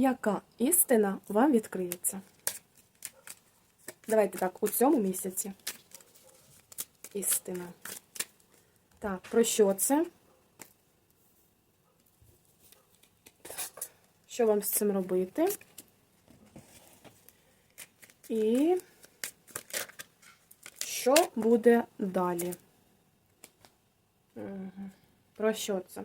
яка істина вам відкриється? Давайте так, у цьому місяці. Істина. Так, про що це? Так, що вам з цим робити? І що буде далі? Про що це?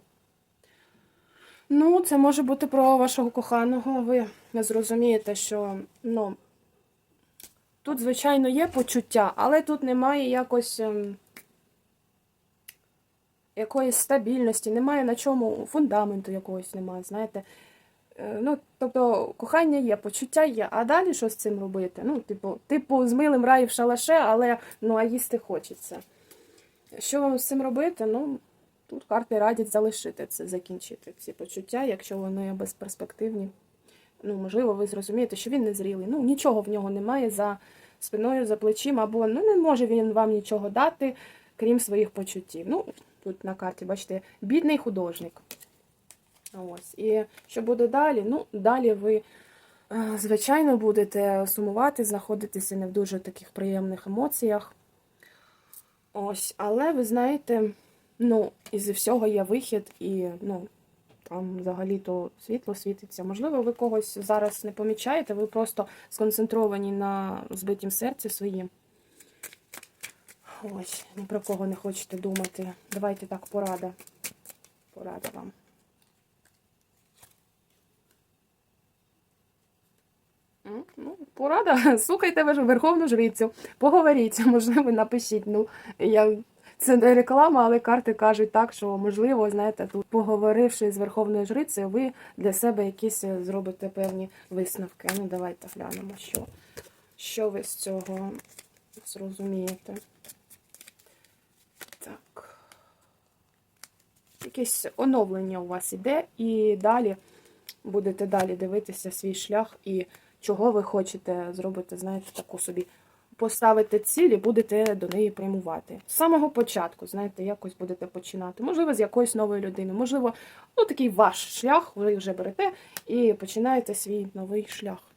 Ну, це може бути про вашого коханого. Ви зрозумієте, що ну, тут, звичайно, є почуття, але тут немає якось ем, якоїсь стабільності, немає на чому фундаменту якогось немає, знаєте. Е, Ну, тобто, кохання є, почуття є, а далі що з цим робити? Ну, типу, типу, з милим рай в шалаше, але ну, а їсти хочеться. Що вам з цим робити? Ну, тут карти радять залишити це, закінчити ці почуття, якщо вони безперспективні. Ну, можливо, ви зрозумієте, що він незрілий. Ну, нічого в нього немає за спиною, за плечима, або ну, не може він вам нічого дати, крім своїх почуттів. Ну, тут на карті, бачите, бідний художник. Ось. І що буде далі? Ну, далі ви, е, звичайно, будете сумувати, знаходитися не в дуже таких приємних емоціях. Ось, але ви знаєте, ну, із всього є вихід, і ну, там взагалі-то світло світиться. Можливо, ви когось зараз не помічаєте, ви просто сконцентровані на збитім серці своїм. Ось, ні про кого не хочете думати. Давайте так, порада. Порада вам. Ну, порада. Слухайте ж Верховну Жрицю. Поговоріть, можливо, напишіть. Ну, я... Це не реклама, але карти кажуть так, що можливо, знаєте, тут поговоривши з Верховною Жрицею, ви для себе якісь е, зробите певні висновки. Ну, давайте глянемо, що, що ви з цього зрозумієте. Так. Якесь оновлення у вас іде, і далі будете далі дивитися свій шлях і чого ви хочете зробити, знаєте, таку собі поставите ціль і будете до неї прямувати. З самого початку, знаєте, якось будете починати. Можливо, з якоїсь нової людини, можливо, ну такий ваш шлях, ви вже берете і починаєте свій новий шлях.